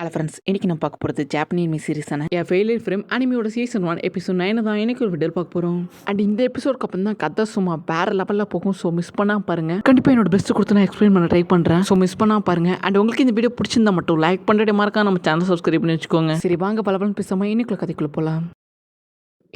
Hello friends இன்னைக்கு நான் பார்க்க போகிறது ஜாப்பனீஸ் மீ சீரிஸான என் ஃபெயிலியர் ஃப்ரேம் அனிமியோட சீசன் ஒன் எபிசோட் நைன் தான் எனக்கு ஒரு வீடியோ பார்க்க போகிறோம் அண்ட் இந்த எபிசோட்க்கு அப்புறம் தான் கதை சும்மா வேற லெவலில் போகும். ஸோ மிஸ் பண்ணாம பாருங்க. கண்டிப்பாக என்னோட பெஸ்ட் கொடுத்து நான் எக்ஸ்பிளைன் பண்ண ட்ரை பண்ணுறேன் ஸோ மிஸ் பண்ணாம பாருங்க. அண்ட் உங்களுக்கு இந்த வீடியோ பிடிச்சிருந்தா மட்டும் லைக் பண்ணுறதே மறக்காம நம்ம சேனல் சப்ஸ்கிரைப் பண்ணி வச்சுக்கோங்க. சரி வாங்க பல பலன் பேசாமல் இன்னைக்குள்ள கதைக்குள்ள போகலாம்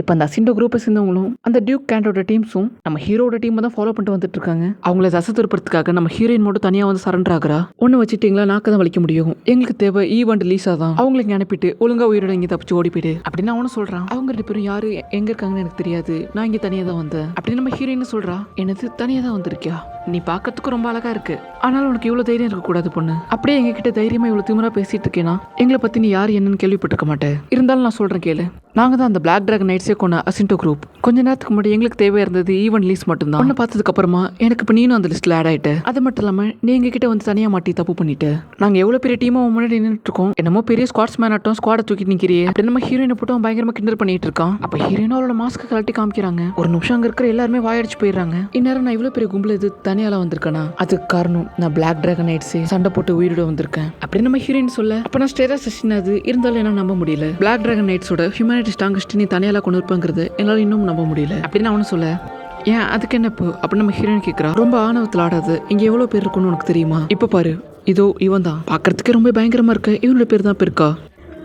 இப்போ அந்த அசிண்டோ குரூப்பை சேர்ந்தவங்களும் அந்த டியூக் கேண்டோட டீம்ஸும் நம்ம ஹீரோட டீமை தான் ஃபாலோ பண்ணிட்டு வந்துட்டு இருக்காங்க. அவங்கள தசை திருப்பறதுக்காக நம்ம ஹீரோயின் மட்டும் தனியாக வந்து சரண்டர் ஆகுறா? ஒன்று வச்சுட்டீங்களா? நாக்க தான் வலிக்க முடியும். எங்களுக்கு தேவை e ஈவெண்ட் லீஸா தான். அவங்களுக்கு அனுப்பிட்டு ஒழுங்கா உயிரோட இங்கே தப்பிச்சு ஓடி போயிடு அப்படின்னு அவனும் சொல்கிறான் அவங்க ரெண்டு பேரும் யாரு? எங்க இருக்காங்கன்னு எனக்கு தெரியாது. நான் இங்கே தனியாக தான் வந்தேன். அப்படின்னு நம்ம ஹீரோயின் சொல்றா. எனது தனியாக தான் வந்திருக்கியா? நீ பார்க்கறதுக்கு ரொம்ப அழகா இருக்கு. ஆனாலும் உனக்கு இவ்வளோ தைரியம் இருக்கக்கூடாது பொண்ணு. அப்படியே எங்ககிட்ட தைரியமா இவ்வளோ திமிரா பேசிட்டு இருக்கேனா? எங்களை பத்தி நீ யார் என்னன்னு கேள்விப்பட்டிருக்க மாட்டேன் இருந்தாலும் நான் சொல்றேன் கேளு. நாங்கள் தான் அந்த பிளாக் டிராகன் நைட்ஸே கொண்ட அசிண்டோ குரூப் கொஞ்ச நேரத்துக்கு முன்னாடி எங்களுக்கு தேவையா இருந்தது ஈவன் லீஸ் மட்டும்தான். ஒன்று பார்த்ததுக்கு அப்புறமா எனக்கு இப்போ நீனும் அந்த லிஸ்ட்ல ஆட் ஆயிட்ட. அது மட்டும் இல்லாமல் நீ எங்ககிட்ட வந்து தனியாக மாட்டி தப்பு பண்ணிட்டு. நாங்கள் எவ்வளோ பெரிய டீமா முன்னாடி நின்றுட்டு இருக்கோம் என்னமோ பெரிய ஸ்குவாட்ஸ் மேன் ஆட்டம் ஸ்குவாடை தூக்கி நிற்கிறியே அப்படி நம்ம ஹீரோயினை போட்டு அவன் பயங்கரமா கிண்டல் பண்ணிட்டு இருக்கான். அப்போ ஹீரோயினும் அவளோட மாஸ்க் கழட்டி காமிக்கிறாங்க. ஒரு நிமிஷம் அங்கே இருக்கிற எல்லாருமே வாயடிச்சு போயிடுறாங்க. இந்நேரம் நான் இவ்வளோ பெரிய கும்பல் இது தனியால வந்திருக்கேனா? அதுக்கு காரணம் நான் பிளாக் டிராகன் ஆயிடுச்சு சண்டை போட்டு உயிரோட வந்திருக்கேன். அப்படின்னு நம்ம ஹீரோயின் சொல்ல. அப்போ நான் ஸ்டேரா சசின் அது இருந்தாலும் என்ன நம்ப முடியல. பிளாக் டிராகன் நைட்ஸோட ஹியூமனிட்டி ஸ்ட்ராங்கஸ்ட் நீ தனியால கொண்டு இருப்பங்கிறது என்னால் இன்னும் நம்ப முடியல. அப்படின்னு அவனு சொல்ல. ஏன் அதுக்கு என்ன இப்போ? அப்படின்னு நம்ம ஹீரோயின் கேட்குறா ரொம்ப ஆணவத்தில் ஆடாது. இங்கே எவ்வளோ பேர் இருக்குன்னு உனக்கு தெரியுமா? இப்போ பாரு. இதோ இவன் தான். பார்க்கறதுக்கே ரொம்ப பயங்கரமாக இருக்கு? இவனோட பேர் தான் பெருக்கா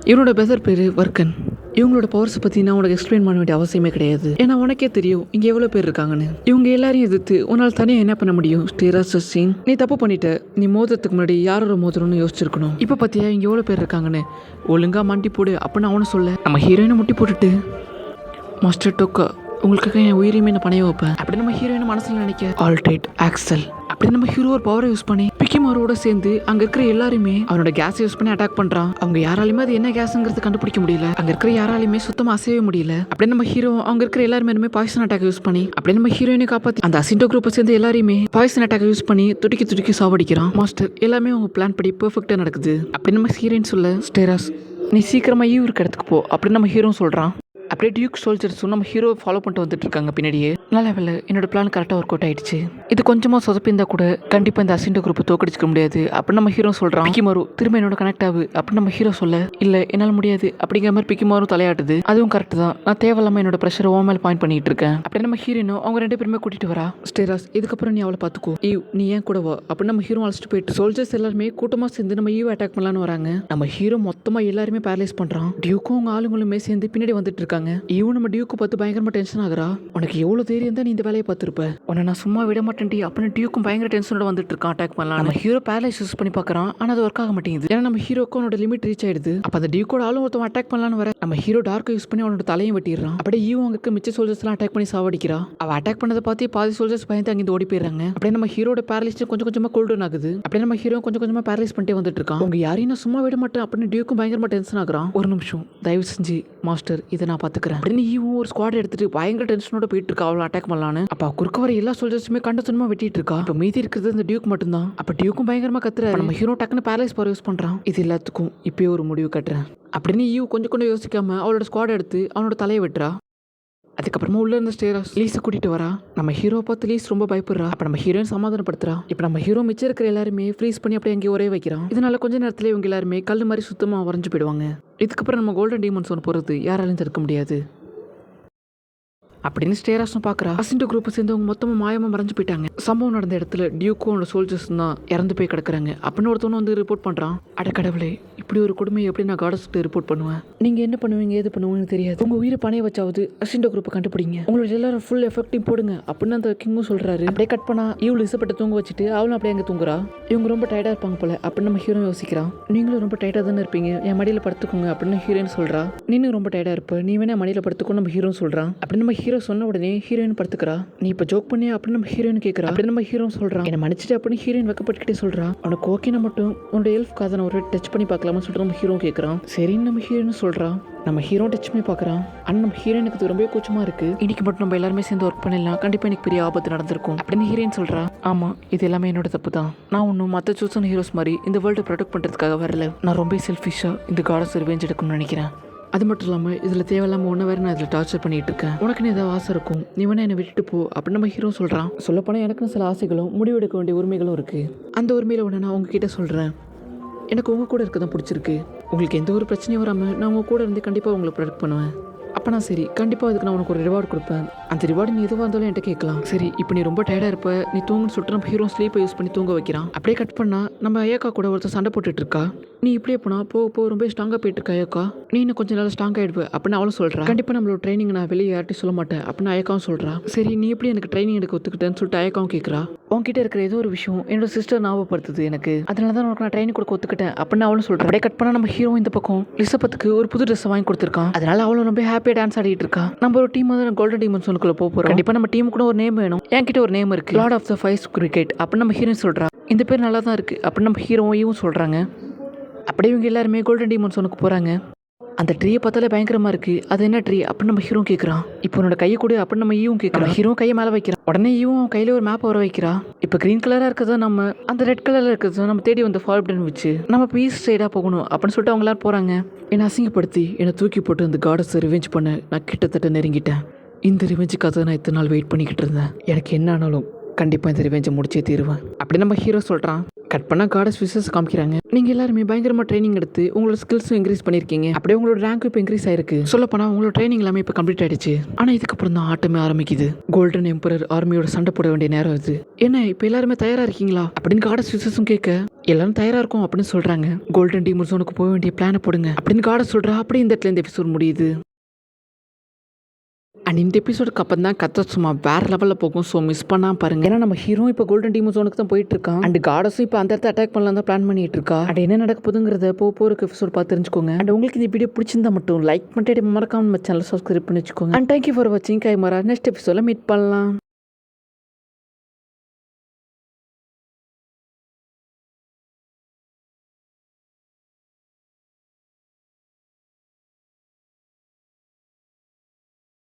இவனோட பெதர் பேர் வர்க்கன். இவங்களோட பவர்ஸை பற்றி நான் உனக்கு எக்ஸ்பிளைன் பண்ண வேண்டிய அவசியமே கிடையாது. ஏன்னா உனக்கே தெரியும் இங்கே எவ்வளோ பேர் இருக்காங்கன்னு. இவங்க எல்லாரையும் எதிர்த்து உன்னால் தனியாக என்ன பண்ண முடியும்? ஸ்டேரா சீன் நீ தப்பு பண்ணிட்ட. நீ மோதுறதுக்கு முன்னாடி யாரோட மோதணும்னு யோசிச்சிருக்கணும். இப்போ பார்த்தியா இங்கே எவ்வளோ பேர் இருக்காங்கன்னு. ஒழுங்கா மண்டி போடு. அப்படின்னு அவனு சொல்ல. நம்ம ஹீரோயினை முட்டி போட்டுட்டு. மாஸ்டர் டோக்கா உங்களுக்காக என் உயிரையுமே நான் பணைய வைப்பேன். அப்படி நம்ம ஹீரோயின் மனசில் நினைக்க. ஆல்ட்ரேட் ஆக்சல் அப்படி நம்ம ஹீரோ ஒரு பவரை யூஸ் பண்ணி பிக்கிமாரோட சேர்ந்து அங்க இருக்கிற எல்லாருமே அவனோட கேஸ் யூஸ் பண்ணி அட்டாக் பண்றான். அவங்க யாராலையுமே அது என்ன கேஸ்ங்கிறது கண்டுபிடிக்க முடியல. அங்க இருக்கிற யாராலையுமே சுத்தமா அசையவே முடியல. அப்படியே நம்ம ஹீரோ அவங்க இருக்கிற எல்லாருமே பாய்சன் அட்டாக் யூஸ் பண்ணி அப்படியே நம்ம ஹீரோயினை காப்பாத்தி அந்த அசிண்டோ குரூப்பை சேர்ந்து எல்லாரையுமே பாய்சன் அட்டாக் யூஸ் பண்ணி துடிக்கி துடிக்கி சாவடிக்கிறான். மாஸ்டர் எல்லாமே அவங்க பிளான் படி பெர்ஃபெக்டா நடக்குது. அப்படி நம்ம ஹீரோயின் சொல்ல ஸ்டேராஸ் நீ சீக்கிரமா ஈவ் இருக்க இடத்துக்கு போ. அப்படின்னு நம்ம ஹீரோ சொல்றான். அப்படியே டியூக் சோல்ஜர்ஸும் நம்ம ஹீரோ ஃபாலோ பண்ணிட்டு வந்துட்டு இருக்காங்க பின்னாடியே. நல்ல வேலை என்னோட பிளான் கரெக்டாக ஒர்க் அவுட் ஆயிடுச்சு. இது கொஞ்சமாக சொதப்பிருந்தா கூட கண்டிப்பாக இந்த அசிண்டோ குரூப்பை தோக்கடிச்சிக்க முடியாது. அப்படின்னு நம்ம ஹீரோ சொல்கிறான் பிக்கிமாரு திரும்ப என்னோட கனெக்ட் ஆகு அப்படின்னு நம்ம ஹீரோ சொல்ல இல்லை என்னால் முடியாது. அப்படிங்கிற மாதிரி பிக்கிமாரும் தலையாட்டுது. அதுவும் கரெக்ட் தான். நான் தேவையில்லாமல் என்னோட ப்ரெஷர் ஓ மேல் பாயிண்ட் பண்ணிட்டு இருக்கேன். அப்படி நம்ம ஹீரோனும் அவங்க ரெண்டு பேருமே கூட்டிட்டு வரா. ஸ்டேராஸ் இதுக்கப்புறம் நீ அவளை பார்த்துக்கோ ஈவ் நீ ஏன் கூட வா. அப்படின்னு நம்ம ஹீரோ அழைச்சிட்டு போயிட்டு சோல்ஜர்ஸ் எல்லாருமே கூட்டமாக சேர்ந்து நம்ம ஈவ் அட்டாக் பண்ணலான்னு வராங்க. நம்ம ஹீரோ மொத்தமாக எல்லாருமே பேரலைஸ் பண்ணுறான் டியூக்கும் அவங்க ஆளுங்களுமே சேர்ந்து பின்னாடி வந்துட்டு இருக்காங்க. ஈவும் நம்ம டியூக்கு பார்த்து பயங்கரமா டென்ஷன் ஆகுறா. உனக்கு எவ்வளவு தைரியம் தான் நீ இந்த வேலையை பார்த்துருப்ப? உன்னை நான் சும்மா விட மாட்டேன் அப்படின்னு டியூக்கும் பயங்கர டென்ஷனோட வந்துட்டு இருக்கான் அட்டாக் பண்ணலாம் நம்ம ஹீரோ பேரலைஸ் யூஸ் பண்ணி பார்க்கறான். ஆனா அது ஒர்க் ஆக மாட்டேங்குது. ஏன்னா நம்ம ஹீரோக்கு அவனோட லிமிட் ரீச் ஆயிடுது. அப்ப அந்த டியூக்கோட ஆளும் ஒருத்தவன் அட்டாக் பண்ணலான்னு வர. நம்ம ஹீரோ டார்க்கை யூஸ் பண்ணி அவனோட தலையும் வெட்டிடுறான். அப்படியே ஈவோ அங்கே மிச்ச சோல்ஜர்ஸ் எல்லாம் அட்டாக் பண்ணி சாவடிக்கிறா. அவள் அட்டாக் பண்ணதை பார்த்து பாதி சோல்ஜர்ஸ் பயந்து அங்கே ஓடி போயிடுறாங்க. அப்படியே நம்ம ஹீரோட பேரலைஸ் கொஞ்சம் கொஞ்சமா கோல்டன் ஆகுது. அப்படியே நம்ம ஹீரோ கொஞ்சம் கொஞ்சமா பேரலைஸ் பண்ணிட்டே வந்துட்டு இருக்கான். உங்க யாரையும் நான் சும்மா விட மாட்டேன் அப்படின்னு டியூக்கும் பயங்கரமா டென்ஷன் ஆகுறான். ஒரு நிமிஷம் தயவு செஞ்சு மாஸ்டர் இதை நான் பாத்துக்கிறேன் அப்படின்னு ஈவும் ஒரு ஸ்குவாட் எடுத்துட்டு பயங்கர டென்ஷனோட போயிட்டு இருக்கா அவளை அட்டாக் பண்ணலான்னு? அப்ப குறுக்க வர எல்லா சோல்ஜர்ஸுமே கண்டசனமா வெட்டிட்டு இருக்கா இப்ப மீதி இருக்கிறது இந்த டியூக் மட்டும்தான். அப்ப டியூக்கும் பயங்கரமா கத்துறாரு. நம்ம ஹீரோ டக்குன்னு பேரலைஸ் பவர் யூஸ் பண்றான். இது எல்லாத்துக்கும் இப்பயே ஒரு முடிவு கட்டுறேன். அப்படின்னு ஈவ் கொஞ்சம் கொஞ்சம் யோசிக்காம அவளோட ஸ்குவாட் எடுத்து அவனோட தலையை வெட்டுறா. அதுக்கப்புறமா உள்ள இருந்த ஸ்டேரஸ். லீஸை கூட்டிட்டு வரா. நம்ம ஹீரோ பார்த்து லீஸ் ரொம்ப பயப்படுறா. அப்ப நம்ம ஹீரோயின் சமாதானப்படுத்துறா. இப்ப நம்ம ஹீரோ மிச்சம் இருக்கிற எல்லாருமே ஃப்ரீஸ் பண்ணி அப்படியே அங்கேயே ஒரே வைக்கிறான் இதனால கொஞ்ச நேரத்துல இவங்க எல்லாருமே கல் மாதிரி சுத்தமா வரைஞ்சு போயிடுவாங்க. இதுக்கப்புறம் நம்ம கோல்டன் டீமன்ஸ் ஒன்று போறது யாராலையும் தடுக்க முடியாது. அப்படின்னு ஸ்டேராஸும் பார்க்குறா அசிண்டோ குரூப்பை சேர்ந்தவங்க மொத்தமாக மாயமாக மறைஞ்சு போயிட்டாங்க. சம்பவம் நடந்த இடத்துல டியூக்கும் அவனோட சோல்ஜர்ஸ் தான் இறந்து போய் கிடக்குறாங்க. அப்படின்னு ஒருத்தவங்க வந்து ரிப்போர்ட் பண்ணுறான் அடக்கடவுளே அப்படி ஒரு கொடுமையை எப்படி நான் காடஸ்ட்டு ரிப்போர்ட் பண்ணுவேன்? நீங்கள் என்ன பண்ணுவீங்க எது பண்ணுவீங்கன்னு தெரியாது. உங்கள் உயிரை பணைய வச்சாவது அசிண்டோ குரூப்பை கண்டுபிடிங்க. உங்களோட எல்லாரும் ஃபுல் எஃபெக்டையும் போடுங்க. அப்படின்னு அந்த கிங்கும் சொல்கிறாரு அப்படியே கட் பண்ணா இவ்வளோ இசப்பட்டு தூங்க வச்சுட்டு அவளும் அப்படியே அங்கே தூங்குறா. இவங்க ரொம்ப டயர்டாக இருப்பாங்க போல. அப்படின்னு நம்ம ஹீரோ யோசிக்கிறான் நீங்களும் ரொம்ப டயர்டாக தானே இருப்பீங்க. என் மடியில் படுத்துக்கோங்க அப்படின்னு ஹீரோயின் சொல்கிறா நீனும் ரொம்ப டயர்டாக இருப்ப. நீ வேணா மடியில் படுத்துக்கோ நம்ம ஹீரோ சொல்கிறான் அப்படின்னு நம்ம ஹீரோ சொன்ன உடனே ஹீரோயின் படுத்துக்கிறா. நீ இப்போ ஜோக் பண்ணி அப்படின்னு நம்ம ஹீரோயின் கேட்குறா அப்படின்னு நம்ம ஹீரோ சொல்கிறான் என்னை மன்னிச்சிட்டு அப்படின்னு ஹீரோயின் வைக்கப்பட்டுக்கிட்டே சொல்கிறா உனக்கு ஓகேனா மட்டும் உன்னோட எல்ஃப் காதனை ஒரு டச் பண்ணி பார்க்கலாமா சொல்லிட்டு நம்ம ஹீரோ கேட்குறான் சரின்னு நம்ம ஹீரோன்னு சொல்கிறான் நம்ம ஹீரோ டச்சுமே பார்க்குறான். அண்ணன் நம்ம ஹீரோனுக்கு இது ரொம்ப கூச்சமாக இருக்குது இன்னைக்கு மட்டும் நம்ம எல்லாருமே சேர்ந்து ஒர்க் பண்ணிடலாம். கண்டிப்பாக எனக்கு பெரிய ஆபத்து நடந்திருக்கும். அப்படின்னு ஹீரோயின் சொல்கிறா ஆமாம் இது எல்லாமே என்னோட தப்பு தான் நான் ஒன்றும் மற்ற சூசன் ஹீரோஸ் மாதிரி இந்த வேர்ல்டை ப்ரொடெக்ட் பண்ணுறதுக்காக வரல. நான் ரொம்ப செல்ஃபிஷாக இந்த காடஸ் ரிவெஞ்ச் எடுக்கணும்னு நினைக்கிறேன். அது மட்டும் இல்லாமல் இதில் தேவையில்லாமல் ஒன்று வேறு நான் இதில் டார்ச்சர் பண்ணிட்டு இருக்கேன். உனக்குன்னு ஏதாவது ஆசை இருக்கும். நீ வேணா என்னை விட்டுட்டு போ அப்படின்னு நம்ம ஹீரோ சொல்கிறான் சொல்லப்போனால் எனக்குன்னு சில ஆசைகளும் முடிவெடுக்க வேண்டிய உரிமைகளும் இருக்குது அந்த உரிமையில் ஒன்று நான் உங்ககிட்ட சொல்கிறேன் எனக்கு உங்கள் கூட இருக்க தான் பிடிச்சிருக்கு. உங்களுக்கு எந்த ஒரு பிரச்சனையும் வராமல் நான் உங்கள் கூட இருந்து கண்டிப்பாக உங்களை ப்ரொடக்ட் பண்ணுவேன். அப்போ நான் சரி கண்டிப்பாக அதுக்கு நான் உனக்கு ஒரு ரிவார்டு கொடுப்பேன். அந்த ரிவார்டு நீ எதுவாக இருந்தாலும் என்கிட்ட கேட்கலாம். சரி இப்போ நீ ரொம்ப டயர்டாக இருப்ப. நீ தூங்குன்னு சொல்லிட்டு நம்ம ஹீரோ ஸ்லீப்பை யூஸ் பண்ணி தூங்க வைக்கிறான். அப்படியே கட் பண்ணால் நம்ம ஐயாக்கா கூட ஒருத்தர் சண்டை போட்டுட்டு இருக்கா? நீ இப்படியே போனால் போ போ ரொம்ப ஸ்ட்ராங்காக போயிட்டு இருக்கா ஐயாக்கா. நீ இன்னும் கொஞ்சம் நாள் ஸ்ட்ராங் ஆயிடுவ அப்படின்னு அவளும் சொல்கிறா கண்டிப்பாக நம்மளோட ட்ரைனிங் நான் வெளியே யார்ட்டையும் சொல்ல மாட்டேன் அப்படின்னு ஐயாக்காவும் சொல்கிறான் சரி நீ எப்படி எனக்கு ட்ரைனிங் எடுக்க ஒத்துக்கிட்டேன்னு சொல்லிட்டு ஐயாக்காவும் கேட்குறா உன்கிட்ட இருக்கிற ஏதோ ஒரு விஷயம் என்னோட சிஸ்டர் ஞாபகப்படுத்துது எனக்கு. அதனால தான் உனக்கு நான் ட்ரைனிங் கொடுக்க ஒத்துக்கிட்டேன் அப்படின்னு அவளும் சொல்றா. அப்படியே கட் பண்ணால் நம்ம ஹீரோ இந்த பக்கம் லிசபத்துக்கு ஒரு புது ட்ரெஸ் வாங்கி கொடுத்துருக்கான். அதனால அவளும் ரொம்ப ஹாப்பியாக டான்ஸ் ஆடிட்டு இருக்கா. நம்ம ஒரு டீம் தான் கோல்டன் டீமன்ஸ் ஒன்றுக்குள்ள போக போறோம். கண்டிப்பா நம்ம டீம் கூட ஒரு நேம் வேணும். என்கிட்ட ஒரு நேம் இருக்கு. Lord of the flies cricket அப்படின்னு நம்ம ஹீரோயின் சொல்றா. இந்த பேர் நல்லா தான் இருக்கு. அப்படின்னு நம்ம ஹீரோவும் சொல்றாங்க. அப்படியே இவங்க எல்லாருமே கோல்டன் டீமன்ஸ் ஒன்றுக்கு போறாங்க. அந்த ட்ரீயை பார்த்தாலே பயங்கரமா இருக்கு. அது என்ன ட்ரீ அப்படின்னு நம்ம ஹீரோ கேட்குறான் இப்போ உன்னோட கையை கொடு அப்படின்னு நம்ம ஈவும் கேட்குறான் ஹீரோ கையை மேலே வைக்கிறான் உடனே ஈவும் கையில ஒரு மேப் வர வைக்கிறா. இப்போ க்ரீன் கலராக இருக்கிறது நம்ம அந்த ரெட் கலரில் இருக்கிறது நம்ம தேடி வந்த ஃபார்ப்டன் வச்சு நம்ம ஈஸ்ட் சைடாக போகணும் அப்படின்னு சொல்லிட்டு அவங்க எல்லாரும் போகிறாங்க என்னை அசிங்கப்படுத்தி என்னை தூக்கி போட்டு அந்த காடஸை ரிவெஞ்ச் பண்ண. நான் கிட்டத்தட்ட நெருங்கிட்டேன். இந்த ரிவெஞ்சுக்காக நான் இத்தனை நாள் வெயிட் பண்ணிக்கிட்டு இருந்தேன். எனக்கு என்ன ஆனாலும் கண்டிப்பாக இந்த ரிவெஞ்சை முடிச்சே தீருவேன். அப்படி நம்ம ஹீரோ சொல்கிறான் கட் பண்ணால் காடஸ் விசஸ் காமிக்கிறாங்க. நீங்கள் எல்லாருமே பயங்கரமாக ட்ரைனிங் எடுத்து உங்களோட ஸ்கில்ஸும் இன்க்ரீஸ் பண்ணியிருக்கீங்க அப்படியே உங்களோட ரேங்க் இப்போ இன்க்ரீஸ் ஆயிருக்கு. சொல்ல போனால் உங்களோட ட்ரைனிங் எல்லாமே இப்போ கம்ப்ளீட் ஆயிடுச்சு. ஆனால் இதுக்கப்புறம் தான் ஆட்டமே ஆரம்பிக்குது. கோல்டன் எம்பரர் ஆர்மியோட சண்டை போட வேண்டிய நேரம் இது என்ன இப்போ எல்லாருமே தயாராக இருக்கீங்களா? அப்படின்னு காடஸ் விசஸும் கேட்க எல்லாரும் தயாராக இருக்கும் அப்படின்னு சொல்கிறாங்க கோல்டன் டீமர் ஜோனுக்கு போக வேண்டிய பிளானை போடுங்க அப்படின்னு காடஸ் சொல்கிறா அப்படியே இந்த இடத்துல இந்த எபிசோட் முடியுது. அண்ட் இந்த எபிசோடுக்கு அப்புறம் தான் கத்த சும்மா வேற லெவலில் போகும். ஸோ மிஸ் பண்ணாம பாருங்க. ஏன்னா நம்ம ஹீரோ இப்போ கோல்டன் டீம் ஜோனுக்கு தான் போயிட்டு இருக்கான் அண்ட் காடஸும் இப்போ அந்த இடத்த அட்டாக் பண்ணலாம் தான் பிளான் பண்ணிட்டு இருக்கா அண்ட் என்ன நடக்க போகுதுங்கிறத போ போருக்கு எபிசோட் பார்த்து தெரிஞ்சுக்கோங்க அண்ட் உங்களுக்கு இந்த வீடியோ பிடிச்சிருந்தா மட்டும் லைக் பண்ணிட்டு மறக்காம நம்ம சேனல் சப்ஸ்கிரைப் பண்ணி வச்சுக்கோங்க அண்ட் தேங்க்யூ ஃபார் வாட்சிங் கைமரா நெக்ஸ்ட் எபிசோட மீட் பண்ணலாம்.